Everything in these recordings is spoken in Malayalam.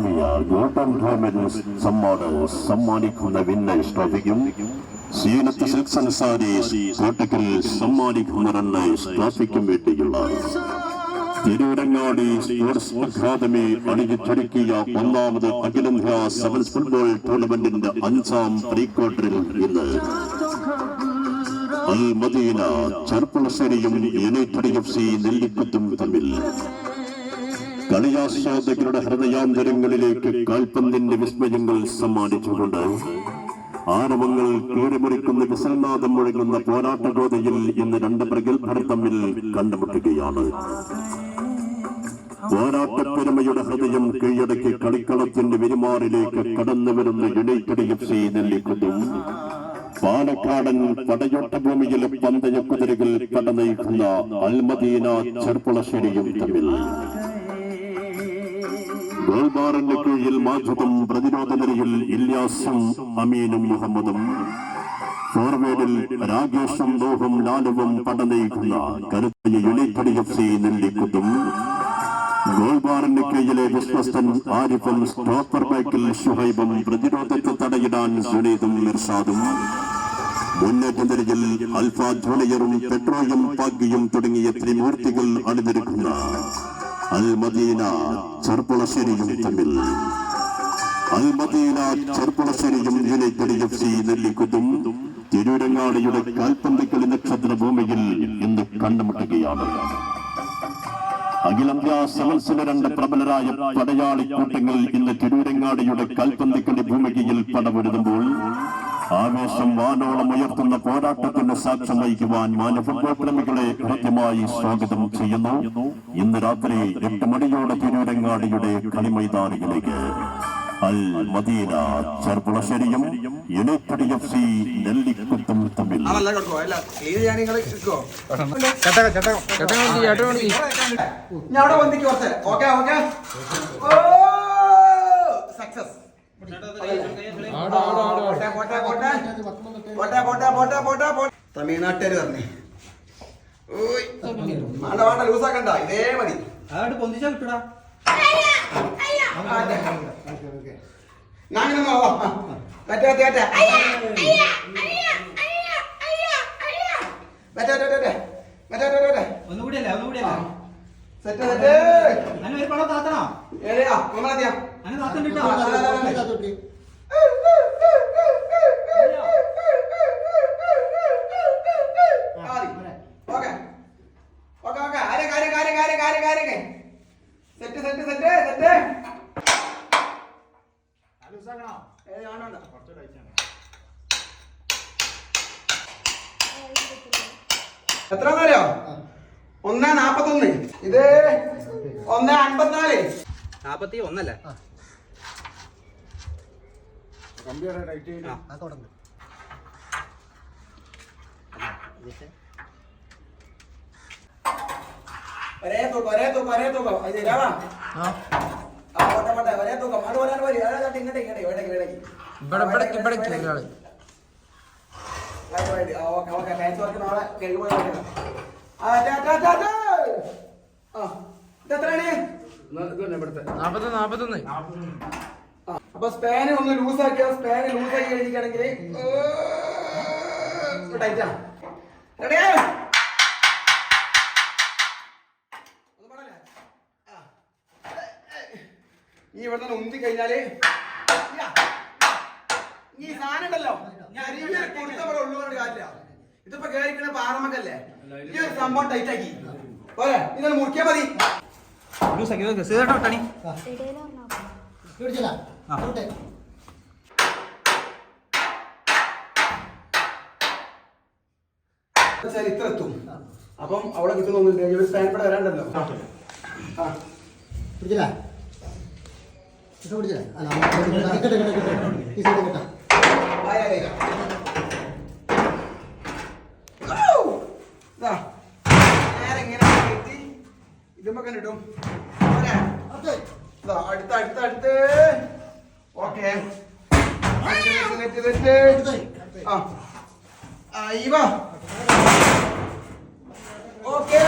വാങ്ങിയ ഗോൾഡൻ ഡയമണ്ട്സ് സമ്മാന സമ്മാനിക്കുന്ന winner ട്രോഫിക്കും Zeenath silks and sarees Kottakkal സമ്മാനിക്കുന്ന റണ്ണേഴ്സ് ട്രോഫിക്കും വേണ്ടിയുള്ള തിരൂരങ്ങാടി സ്പോർട്സ് അക്കാദമി അണിയിച്ചൊരുക്കിയ ഒന്നാമത് അഖിലേന്ത്യാ സെവൻസ് ഫുട്ബോൾ ടൂർണമെന്റിന്റെ അഞ്ചാം പ്രീ ക്വാർട്ടറിൽ ഇന്ന് അൽ മദീന ചെർപ്പുളശ്ശേരിയും യുണൈറ്റഡ് എഫ് സി നെല്ലിക്കുത്തും തമ്മിൽ കളിയാസ്വാദകരുടെ ഹൃദയാന്തരങ്ങളിലേക്ക് കാൽപന്തിന്റെ വിസ്മയങ്ങൾ സമ്മാനിച്ചുകൊണ്ട് ആരവങ്ങൾ കീറിമുറിക്കുന്ന വിസൽനാഥം മുഴങ്ങുന്ന പോരാട്ടഗോതയിൽ ഇന്ന് രണ്ട് പ്രഗത്ഭർ തമ്മിൽ കണ്ടുമുട്ടുകയാണ്. പോരാട്ടപ്പെരുമയുടെ ഹൃദയം കീഴടക്കി കളിക്കളത്തിന്റെ വിരുമാറിലേക്ക് കടന്നു വരുന്ന യുണൈറ്റഡ് എഫ് സി നെല്ലിക്കുന്നു പാലക്കാടൻ പടയോട്ട ഭൂമിയിലെ പന്തയ കുതിരകൾ കടനയിക്കുന്ന അൽമദീന ചെർപ്പുളശ്ശേരിയും തമ്മിൽ. ഗോൾബാറിന്റെ കീഴിൽ മാധുവും പ്രതിരോധ നിരയിൽ ഇല്യാസും അമീനും മുഹമ്മദും. ഫോർവേഡിൽ രാകേഷും നോഹും ലാലുവും പടനയിക്കുന്ന കരുത്തയ യുണൈറ്റഡ് എഫ് സി നെല്ലിക്കുത്തും. ഗോൾബാറിന്റെ കീഴിലെ വിശ്വസ്തൻ ആരിഫും സ്റ്റോപ്പർ ബാക്കിൽ ഷുഹൈബും പ്രതിരോധത്തെ തടയിടാൻ സുനീതും മിർസാദും. മുന്നേറ്റ നിരയിൽ അൽഫ ജൂനിയറും പെട്രോയും പാഗ്യയും തുടങ്ങിയ ത്രിമൂർത്തികൾ അണിനിരക്കുന്ന അൽ മദീന ചെറുപ്പുളശ്ശേരിയും തമ്മിൽ. അൽ മദീന ചെറുപ്പുളശ്ശേരിയും യുണൈറ്റഡ് എഫ് സി നെല്ലിക്കുത്തും തിരൂരങ്ങാടിയുടെ കാൽപന്തിക്കളി നക്ഷത്ര ഭൂമിയിൽ ഇന്ന് കണ്ടുമുട്ടുകയാണ്. അഖിലേന്ത്യാ സെവൻസിലെ രണ്ട് പ്രബലരായ പടയാളി കൂട്ടങ്ങൾ ഇന്ന് തിരൂരങ്ങാടിയുടെ കൽപ്പന്തിക്കളി ഭൂമികയിൽ പടപൊരുതുമ്പോൾ ആവേശം വാനോളം ഉയർത്തുന്ന പോരാട്ടത്തിന് സാക്ഷ്യം വഹിക്കുവാൻ മാന ഫുട്ബോൾ പ്രേമികളെ ഹൃദ്യമായി സ്വാഗതം ചെയ്യുന്നു. ഇന്ന് രാത്രി എട്ട് മണിയോടെ തിരൂരങ്ങാടിയുടെ കളിമൈതാനിയിലേക്ക് അൽ മദീന ചെർപ്പുളശ്ശേരിയും യുണൈറ്റഡ് എഫ് സി നെല്ലിക്കുത്തും തമ്മിൽ. ഞാൻ അവിടെ വന്നിക്ക് ഓക്കെ ഓക്കെ. തമിഴ്നാട്ടുകാർ പറഞ്ഞേ. വേണ്ട വേണ്ട ലൂസാക്കണ്ട ഇതേ മതി. അതാണ്ട് പൊന്തിച്ചാ കിട്ടൂടാ. ഞാൻ മറ്റേ മറ്റേ മറ്റേ മറ്റേ മറ്റേ മറ്റേ മറ്റേ മറ്റേ മറ്റേ ഒന്നുകൂടിയല്ലേ ഒന്നുകൂടിയല്ലേ സെറ്റ് സെറ്റ്. അന്നെ ഒരു പണം താത്തണോ? ഏഴാ ഒന്നാദ്യം അന്നെ താത്തണ്ടിട്ടോ തട്ട് തട്ട് തട്ട് എത്രയാന്നറിയോ ഒന്ന് നാപ്പത്തൊന്ന്. ഇത് ഒന്ന് അൻപത്തിനാല്. നാപ്പത്തി ഒന്നല്ലേ? ഒരേ തൂക്കം ഒരേ തൂക്കം ഒരേ തൂക്കം. അത് ശരിയാവാ അപ്പൊ സ്പാന് ഒന്ന് ലൂസാക്കി സ്പാന് ലൂസാക്കി കഴിഞ്ഞിരിക്കുകയാണെങ്കിൽ ടൈറ്റാണ് റെഡിയാ ഈ ഇവിടെ നിന്ന് ഉന്തി കഴിഞ്ഞാൽ. ഈ സാധനം ഉണ്ടല്ലോ. കൊടുത്തവിടെ ഉള്ളു കൊണ്ട് കാര്യമില്ല. ഇതിപ്പോ കേറിക്കണ പാറമക്കല്ലേ ഈ ഒരു സംഭവം ടൈറ്റ് ആക്കി. പോരെ ഇതൊന്ന് മുറിക്കാൻ മതി. ലൂസാക്കി സീതട്ടോ ടണി. ചരിത്രത്തും അപ്പം അവിടെ ഒരു സ്റ്റാൻഡ് ഇവിടെ വരാണ്ടല്ലോ. ആ. കൃഷ്ണ പിടിച്ചില്ല അല്ല കിട്ടട്ടെ കിട്ടട്ടെ കിട്ടട്ടെ ഈ സൈഡ് കിട്ടാം ഇതുമ്പോ കണ്ടിട്ടും അടുത്ത് അടുത്ത് അടുത്ത്. ഓക്കെ. ഇവാ ഓക്കെ.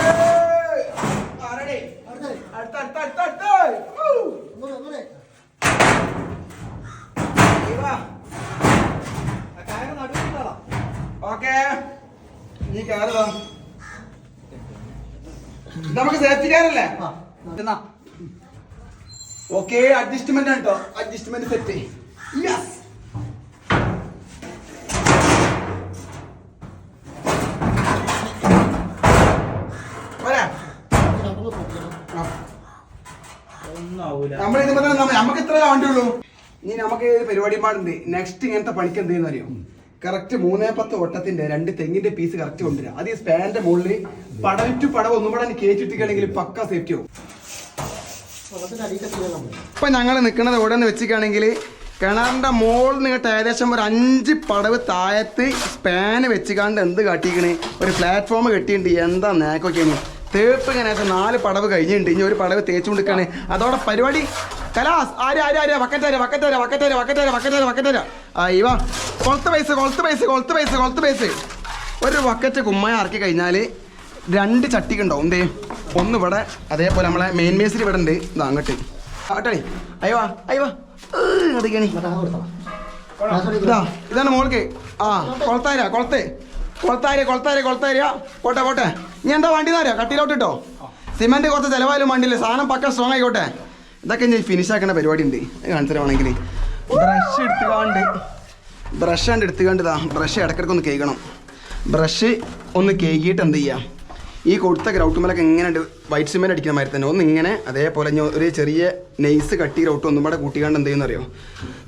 അടുത്ത അടുത്ത അടുത്ത അടുത്ത്. ഓക്കെ. നീ കാറ് വാ. നമുക്ക് സേഫ്റ്റി കാറല്ലേ എന്നാ. ഓക്കെ അഡ്ജസ്റ്റ്മെന്റ് ആണ് കേട്ടോ അഡ്ജസ്റ്റ്മെന്റ് സെറ്റ് യെസ് നമ്മളിത് നമുക്ക് ഇത്ര വണ്ടിയുള്ളൂ ഇനി നമുക്ക് പരിപാടി പാടുണ്ട്. നെക്സ്റ്റ് ഇങ്ങനത്തെ പണിക്ക് എന്തെന്ന് അറിയാം കറക്റ്റ് മൂന്നേ പത്ത് ഓട്ടത്തിന്റെ രണ്ട് തെങ്ങിന്റെ പീസ് കറക്റ്റ് കൊണ്ടുവരിക അത് ഈ സ്പാനിന്റെ മുകളിൽ പടം ടു പടം ഒന്നും കൂടെ കേറ്റിട്ടിരിക്കുകയാണെങ്കിൽ പക്ക സേഫ്റ്റി ആവും. ഇപ്പൊ ഞങ്ങൾ നിൽക്കുന്നത് എവിടെ നിന്ന് വെച്ചിട്ടാണെങ്കിൽ കിണറിന്റെ മുകളിൽ നിന്നിട്ട് ഏകദേശം ഒരു അഞ്ച് പടവ് താഴത്ത് സ്പാന് വെച്ചിക്കാണ്ട് എന്ത് കാട്ടിക്കണേ ഒരു പ്ലാറ്റ്ഫോം കെട്ടിയിട്ടുണ്ട്. എന്താ നേക്കൊക്കെയാണ് തേപ്പ് ഇങ്ങനെ നാല് പടവ് കഴിഞ്ഞിട്ടുണ്ട്. ഇനി ഒരു പടവ് തേച്ചു കൊടുക്കുകയാണ് അതോടെ പരിപാടി കലാസ് ആര് ആര് ആര്? വക്കറ്റാര വക്കറ്റാര വക്കറ്റാര വക്കറ്റാര വക്കറ്റാര വക്കറ്റാര ഇവ കൊളത്ത് പൈസ കൊളത്ത് പൈസ കൊളത്ത് പൈസ കൊളത്ത് പൈസ ഒരു വക്കറ്റ് കുമ്മയ ഇറക്കി കഴിഞ്ഞാൽ രണ്ട് ചട്ടിക്ക് ഉണ്ടാവും. എന്തേ ഒന്ന് ഇവിടെ അതേപോലെ നമ്മളെ മെയിൻ മേസിൽ ഇവിടെ ഉണ്ട്. ഇതാ അങ്ങോട്ട്. ആട്ടണി അയ്യവാ അയ്യവാ അതൊക്കെയാണ് ഇതാ ഇതാണ് മോൾക്ക്. ആ കൊളത്താര കൊളത്ത്. കൊളത്താര കൊളത്താര കൊളത്താര പോട്ടെ പോട്ടെ. ഇനി എന്താ വണ്ടി തരാ? കട്ടിയിലോട്ട് ഇട്ടോ. സിമെന്റ് കുറച്ച് ചിലവായാലും വണ്ടിയില്ല സാധനം പക്ക സ്ട്രോങ് ആയിക്കോട്ടെ. ഇതൊക്കെ ഞാൻ ഫിനിഷ് ആക്കുന്ന പരിപാടി ഉണ്ട് കാണിച്ചു തരുവാണെങ്കിൽ ബ്രഷ് എടുത്തുകാണ്ട് ബ്രഷ് കണ്ട് എടുത്തുകാണ്ട് ബ്രഷ് ഇടയ്ക്കിടയ്ക്ക് ഒന്ന് കേൾക്കണം ബ്രഷ് ഒന്ന് കേക്കിയിട്ട് എന്ത് ചെയ്യാം? ഈ കൊടുത്ത ഗ്രൗട്ട് ഗ്രൗട്ടുമലൊക്കെ ഇങ്ങനെ വൈറ്റ് സിമെന്റ് അടിക്കുന്ന മാതിരി തന്നെ. ഒന്ന് ഇങ്ങനെ അതേപോലെ ഒരു ചെറിയ നെയ്സ് കട്ടി ഗ്രൗട്ട് ഒന്നും കൂടെ കൂട്ടിക്കാണ്ട് എന്ത് ചെയ്യുന്ന അറിയോ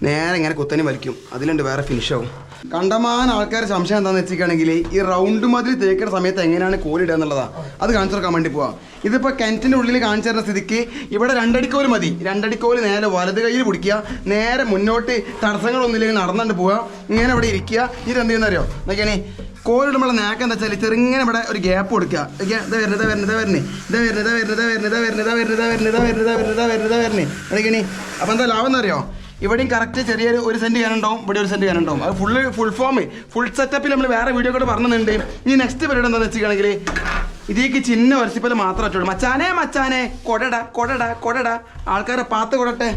നേരെ ഇങ്ങനെ കുത്തനെ വലിക്കും. അതിലുണ്ട് വേറെ ഫിനിഷ് ആവും. കണ്ടമാന ആൾക്കാർ സംശയം എന്താണെന്ന് വെച്ചിരിക്കുകയാണെങ്കിൽ ഈ റൗണ്ട് മതിൽ തേക്കുന്ന സമയത്ത് എങ്ങനെയാണ് കോലിടുക എന്നുള്ളതാ. അത് കാണിച്ചു കൊടുക്കാൻ വേണ്ടി പോവാം. ഇതിപ്പോൾ കിണറ്റിന്റെ ഉള്ളിൽ കാണിച്ചു തരുന്ന സ്ഥിതിക്ക് ഇവിടെ രണ്ടടിക്കോൽ മതി. രണ്ടടിക്കോൽ നേരെ വലത് കയ്യിൽ പിടിക്കുക. നേരെ മുന്നോട്ട് തടസ്സങ്ങളൊന്നുമില്ലെങ്കിൽ നടന്നുകൊണ്ട് പോവുക ഇങ്ങനെ ഇവിടെ ഇരിക്കുക. ഇത് എന്ത് ചെയ്യുന്നറിയോ? നോക്കിയാണേ. കോലിടുമ്പോൾ നേക്കം എന്താ വെച്ചാൽ ചെറുങ്ങനെ ഇവിടെ ഒരു ഗ്യാപ്പ് കൊടുക്കുക ഓക്കെ ഇതാ വരുന്നത് വരുന്നത് വരുന്നേ ഇതാ വരുന്നത് വരുന്നത് വരുന്നത് വരുന്നത് വരുന്നത് വരുന്നത് വരുന്നത് വരുന്നത് വരുന്നത് വരുന്നേ അതൊക്കെയാണ് അപ്പോൾ എന്താ ലാഭം എന്നറിയോ ഇവിടെയും കറക്റ്റ് ചെറിയൊരു ഒരു സെന്റ് കാനുണ്ടാവും ഇവിടെ ഒരു സെന്റ് കാനുണ്ടാവും അത് ഫുള്ള് ഫുൾ ഫോം ഫുൾ സെറ്റപ്പിൽ നമ്മൾ വേറെ വീഡിയോ കൂടെ പറഞ്ഞിട്ടുണ്ട് ഇനി നെക്സ്റ്റ് പരിപാടി എന്താണെന്ന് വെച്ചിട്ടുണ്ടെങ്കിൽ ഇതിലേക്ക് ചിഹ്നം വരച്ചിപ്പോൾ മാത്രം വെച്ചോളൂ മച്ചാനെ മച്ചാനെ കൊടട കൊടട കൊടട ആൾക്കാരെ പാത്ത് കൊടട്ടെ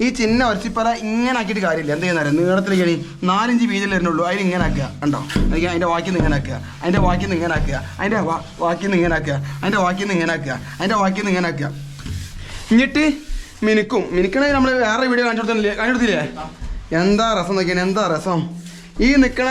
ഈ ചിന്ന ഒരച്ചിപ്പറ ഇങ്ങനെ ആക്കിയിട്ട് കാര്യമില്ല. എന്ത് ചെയ്യുന്ന നീളത്തിലേക്കാണ് നാലഞ്ച് വീതിയിൽ വരുന്നുള്ളൂ. അതിന് ഇങ്ങനെ ആക്കുക. കണ്ടോ? എനിക്ക് അതിന്റെ വാക്കിൽ നിന്ന് ഇങ്ങനെ ആക്കുക. അതിന്റെ വാക്കിൽ നിന്ന് ഇങ്ങനെ ആക്കുക. അതിന്റെ വാക്കിൽ നിന്ന് ഇങ്ങനെ ആക്കുക. അതിന്റെ വാക്കിൽ നിന്ന് ഇങ്ങനെ ആക്കുക. അതിന്റെ വാക്കിൽ നിന്ന് ഇങ്ങനെ ആക്കുക. എന്നിട്ട് മിനുക്കും. മിനുക്കണേ നമ്മൾ വേറെ വീഡിയോ കാണിച്ചു കൊടുത്തില്ലേ? കൊടുത്തില്ലേ? എന്താ രസം നോക്കിയാണ് എന്താ രസം? ഈ നിൽക്കണ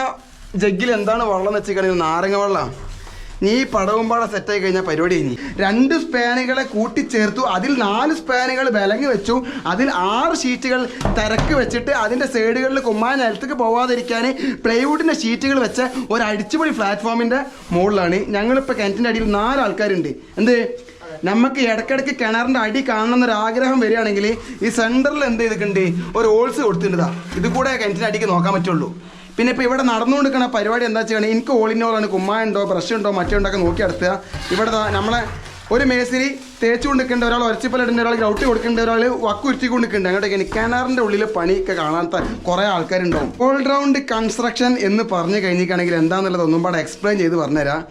ജഗ്ഗിൽ എന്താണ് വെള്ളം എന്ന് നാരങ്ങ വെള്ളം. നീ പടവും പാടെ സെറ്റായി കഴിഞ്ഞാൽ പരിപാടി കഴിഞ്ഞു. രണ്ട് സ്പാനുകളെ കൂട്ടിച്ചേർത്തു. അതിൽ നാല് സ്പാനുകൾ വിലങ്ങി വെച്ചു. അതിൽ ആറ് ഷീറ്റുകൾ തിരക്ക് വെച്ചിട്ട് അതിന്റെ സൈഡുകളിൽ കുമ്മായ നിലത്തേക്ക് പോവാതിരിക്കാൻ പ്ലൈവുഡിന്റെ ഷീറ്റുകൾ വെച്ച ഒരു അടിച്ചുപൊളി പ്ലാറ്റ്ഫോമിന്റെ മുകളിലാണ് ഞങ്ങളിപ്പോൾ കിണറ്റിന്റെ അടിയിൽ നാല് ആൾക്കാരുണ്ട്. എന്ത്? നമുക്ക് ഇടയ്ക്കിടയ്ക്ക് കിണറിന്റെ അടി കാണണം എന്നൊരു ആഗ്രഹം വരികയാണെങ്കിൽ ഈ സെന്ററിൽ എന്ത് ചെയ്തിട്ടുണ്ട്? ഒരു ഓൾസ് കൊടുത്തിട്ടുണ്ടാ ഇത് കൂടെ കിണറ്റിന്റെ അടിക്ക് നോക്കാൻ പറ്റുള്ളൂ. പിന്നെ ഇപ്പോൾ ഇവിടെ നടന്നുകൊണ്ടിരിക്കുന്ന പരിപാടി എന്താ വെച്ചാൽ എനിക്ക് ഓളിനോളാണ് കുമ്മായുണ്ടോ ബ്രഷ് ഉണ്ടോ മറ്റേ ഉണ്ടോ ഒക്കെ നോക്കി നടത്തുക. ഇവിടെ നമ്മളെ ഒരു മേസിരി തേച്ചു കൊണ്ടിരിക്കേണ്ട ഒരാൾ ഒരച്ചിപ്പലിടേണ്ട ഒരാൾ ഗ്രൗട്ടി കൊടുക്കേണ്ട ഒരാൾ വക്കുരുത്തി കൊണ്ടിരിക്കേണ്ട അങ്ങോട്ടേക്ക് കിണറിന്റെ ഉള്ളിൽ പണിയൊക്കെ കാണാത്ത കുറേ ആൾക്കാരുണ്ടാവും. ഓൾറൗണ്ട് കൺസ്ട്രക്ഷൻ എന്ന് പറഞ്ഞു കഴിഞ്ഞിട്ടാണെങ്കിൽ എന്താണെന്നുള്ളത് ഒന്നും പാടെ എക്സ്പ്ലെയിൻ ചെയ്ത് പറഞ്ഞുതരാം.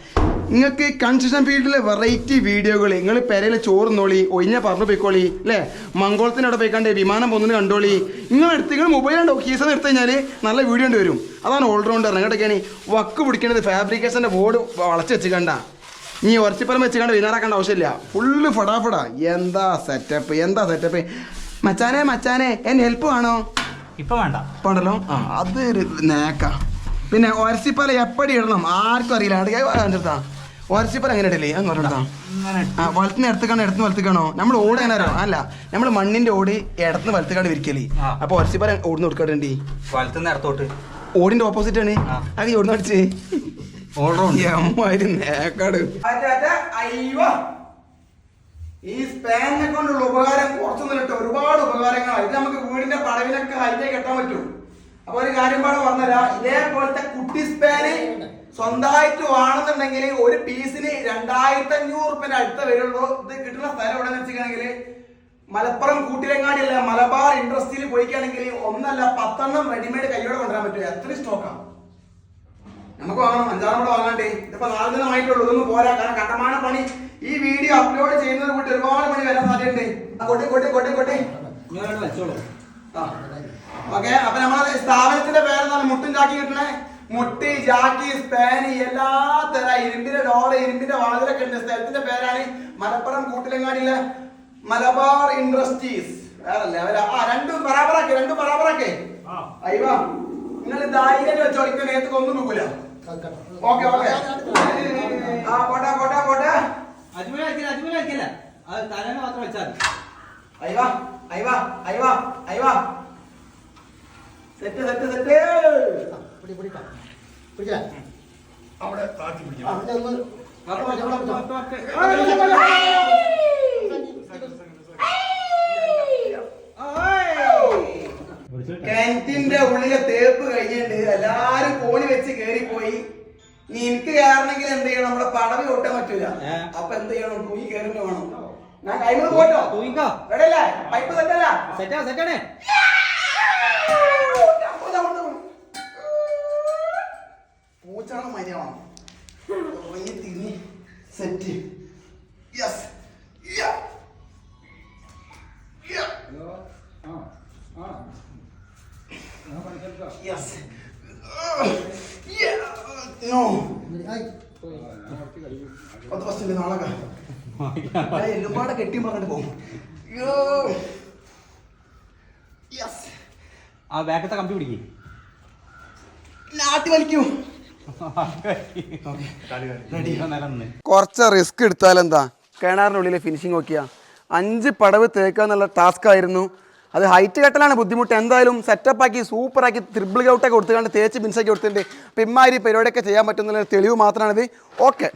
നിങ്ങൾക്ക് കൺസ്ട്രക്ഷൻ ഫീൽഡിലെ വെറൈറ്റി വീഡിയോകൾ നിങ്ങൾ പെരയിൽ ചോറുന്നോളി ഒഴിഞ്ഞ പറഞ്ഞു പോയിക്കോളി അല്ലേ മംഗോളത്തിനവിടെ പോയിക്കാണ്ട് വിമാനം പോകുന്നത് കണ്ടോളി. നിങ്ങൾ എടുത്ത് നിങ്ങൾ മൊബൈലുണ്ടോ കീസെന്ന് എടുത്തു കഴിഞ്ഞാൽ നല്ല വീഡിയോ ഉണ്ട് വരും. അതാണ് ഓൾറൗണ്ടർ അങ്ങോട്ടൊക്കെയാണ്. വക്ക് പിടിക്കേണ്ടത് ഫാബ്രിക്കേഷന്റെ ബോർഡ് വളച്ച് വെച്ച് കണ്ട നീ ഉറച്ചിപ്പറം വെച്ച് കണ്ട് വിനാറാക്കേണ്ട ആവശ്യമില്ല. ഫുള്ള് ഫടാഫടാ. എന്താ സെറ്റപ്പ് എന്താ സെറ്റപ്പ് മച്ചാനെ മച്ചാനെ എന്നെ ഹെൽപ്പ് വേണോ? ഇപ്പൊ വേണ്ട. പാടല്ലോ ആ അത് ഒരു നേക്ക. പിന്നെ ഒരസിപ്പാല എപ്പടി ഇടണം? ആർക്കും അറിയില്ല. അത് കാണിച്ചെടുത്താ അങ്ങനെ ഇടല്ലേ അങ്ങ് വലത്തിന് ഇടത്തേക്കാണോ ഇടത്തുനിന്ന് കാണോ നമ്മൾ ഓട് അങ്ങനെ അറിയാം? അല്ല നമ്മൾ മണ്ണിന്റെ ഓട് ഇടത്തുനിന്ന് വലത്തേക്കാണ് വിരിക്കൽ. അപ്പൊ ഒരസിപ്പല ഓടുന്ന് കൊടുക്കണ്ടി വലത്തുനിന്ന് ഇടത്തോട്ട്. ഓടിന്റെ ഓപ്പോസിറ്റ് ആണ്. അത് ഓടുന്ന അടിച്ചേ. ഓൾറൗണ്ട് എമ്മാതിരി നേക്കാട്. ഈ സ്പാനിനെ കൊണ്ടുള്ള ഉപകാരം കുറച്ചൊന്നും കിട്ടും ഒരുപാട് ഉപകാരങ്ങളാണ് ഇത് നമുക്ക് വീടിന്റെ പടവിനൊക്കെ ഹൈറ്റേ കെട്ടാൻ പറ്റും. അപ്പൊ ഒരു കാര്യം പാടെ പറഞ്ഞുതരാം. ഇതേപോലത്തെ കുട്ടി സ്പാന് സ്വന്തമായിട്ട് വേണമെന്നുണ്ടെങ്കിൽ ഒരു പീസിന് രണ്ടായിരത്തി അഞ്ഞൂറ് റുപ്യന്റെ അടുത്ത വരുള്ളൂ. ഇത് കിട്ടുന്ന സ്ഥലം എവിടെ വെച്ചിട്ടുണ്ടെങ്കിൽ മലപ്പുറം കൂട്ടിലങ്ങാടി അല്ല മലബാർ ഇൻഡസ്ട്രിയിൽ പോയിക്കാണെങ്കിൽ ഒന്നല്ല പത്തെണ്ണം റെഡിമെയ്ഡ് കയ്യോടെ കൊണ്ടുവരാൻ പറ്റും. എത്ര സ്റ്റോക്കാണ് നമുക്ക് വാങ്ങണം അഞ്ചാറ് കൂടെ വാങ്ങണ്ടേ. ഇതിപ്പോ നാല് ദിനമായിട്ടുള്ളൂ ഇതൊന്നും പോരാ. കാരണം കണ്ടമാന പണി. ഈ വീഡിയോ അപ്ലോഡ് ചെയ്യുന്നത് കൂട്ടി ഒരുപാട് പണി വരാൻ സാധ്യതയുണ്ട്. കൊട്ടെ കൊട്ടെ കൊട്ടെ കൊട്ടെ. ഓക്കെ അപ്പൊ നമ്മളെ സ്ഥാപനത്തിന്റെ പേരെന്താണ്? മുട്ടുണ്ടാക്കി കിട്ടണേ? മുട്ടി ജാക്കി സ്പാനി എല്ലാ തര ഇരുമ്പിന്റെ ഡോറ് ഇരുമ്പിന്റെ വാതിലൊക്കെ ഉണ്ട്. സ്ഥലത്തിന്റെ പേരാണ് മലപ്പുറം കൂട്ടിലങ്ങാടിയിലെ മലബാർ ഇൻഡസ്ട്രീസ്. വേറെ ലെവല. ആ രണ്ടും ബറാബറാക്കെ രണ്ടും ബറാബറാക്കെ അയ്യോ നിങ്ങൾ ധൈര്യം വെച്ചോളിക്കാൻ നേരത്തേക്ക് ഒന്നും നോക്കൂല. Okay okay. ആ പോട്ടെ പോട്ടെ പോട്ടെ. അജ്മൽ കളിക്കില്ല അത് തലേന്ന് മാത്രം വെച്ചാൽ അയ്യോ അയ്യോ അയ്യോ അയ്യോ. Set set set. പിടി പിടിക്കാം അവിടെ താത്തി ഒന്ന് വക്ക്. കിണറ്റിന്റെ ഉള്ളിലെ തേപ്പ് കഴിഞ്ഞിട്ട് എല്ലാരും കോണി വെച്ച് കേറിപ്പോയി. നീ എനിക്ക് കയറണമെങ്കിൽ എന്ത് ചെയ്യണം? നമ്മുടെ പടവി ഒട്ടാൻ പറ്റൂല? അപ്പൊ എന്ത് ചെയ്യണം? തൂങ്ങി കയറുന്ന വേണം. ഞാൻ കൈമ്പ് പോട്ടോ. തൂങ്ങിക്കോ. റെഡി അല്ലേ? പൈപ്പ് സെറ്റല്ല സെറ്റാ സെറ്റാണ്. പൂച്ചാണ് മര്യാദ? തിരിഞ്ഞ് സെറ്റ് യെസ് യെസ് നോ ആയി. പത്ത് ബസ്സിന്റെ നാളെ എല്ലുപാടെ കെട്ടി പറഞ്ഞിട്ട് പോകും. യെസ് ആ ബാക്കത്തെ കമ്പി പിടിക്കും. നാട്ടി വലിക്കൂ. കുറച്ച് റിസ്ക് എടുത്താൽ എന്താ? കിണറിനുള്ളിലെ ഫിനിഷിംഗ് നോക്കിയാ. അഞ്ച് പടവ് തേക്കുക എന്നുള്ള ടാസ്ക് ആയിരുന്നു. അത് ഹൈറ്റ് കെട്ടലാണ് ബുദ്ധിമുട്ട്. എന്തായാലും സെറ്റപ്പാക്കി സൂപ്പറാക്കി ത്രിബിൾ ഔട്ടൊക്കെ കൊടുത്തുകൊണ്ട് തേച്ച് മിൻസൊക്കെ കൊടുത്തിട്ടുണ്ട്. അപ്പം ഇമാതിരി പരിപാടിയൊക്കെ ചെയ്യാൻ പറ്റുന്ന തെളിവ് മാത്രമാണിത് ഓക്കെ.